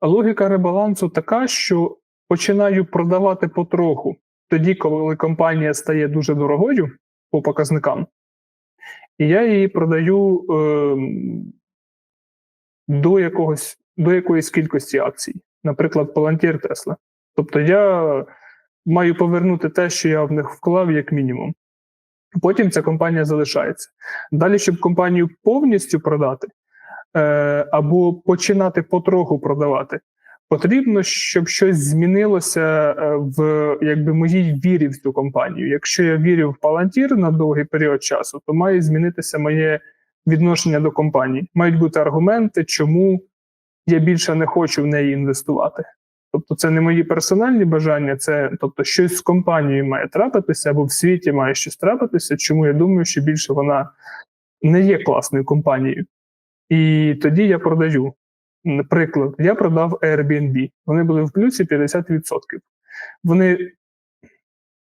логіка ребалансу така, що починаю продавати потроху тоді, коли компанія стає дуже дорогою по показникам, і я її продаю ем, до, якогось, до якоїсь кількості акцій, наприклад, Palantir Tesla. Тобто я маю повернути те, що я в них вклав, як мінімум. Потім ця компанія залишається. Далі, щоб компанію повністю продати е, або починати потроху продавати, потрібно, щоб щось змінилося е, в якби, моїй вірі в цю компанію. Якщо я вірю в Palantir на довгий період часу, то має змінитися моє відношення до компанії. Мають бути аргументи, чому я більше не хочу в неї інвестувати. Тобто, це не мої персональні бажання, це тобто щось з компанією має трапитися, або в світі має щось трапитися, чому я думаю, що більше вона не є класною компанією. І тоді я продаю. Наприклад, я продав Airbnb. Вони були в плюсі 50%. Вони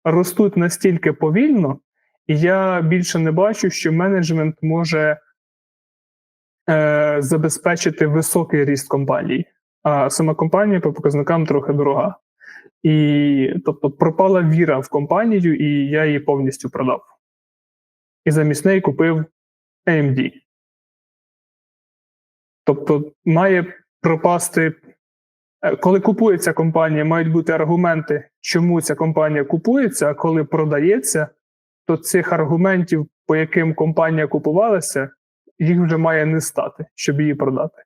ростуть настільки повільно, і я більше не бачу, що менеджмент може е, забезпечити високий ріст компанії. А сама компанія по показникам трохи дорога. І тобто пропала віра в компанію, і я її повністю продав. І замість неї купив AMD. Тобто, має пропасти, е, коли купується компанія, мають бути аргументи, чому ця компанія купується, а коли продається, то цих аргументів, по яким компанія купувалася, їх вже має не стати, щоб її продати.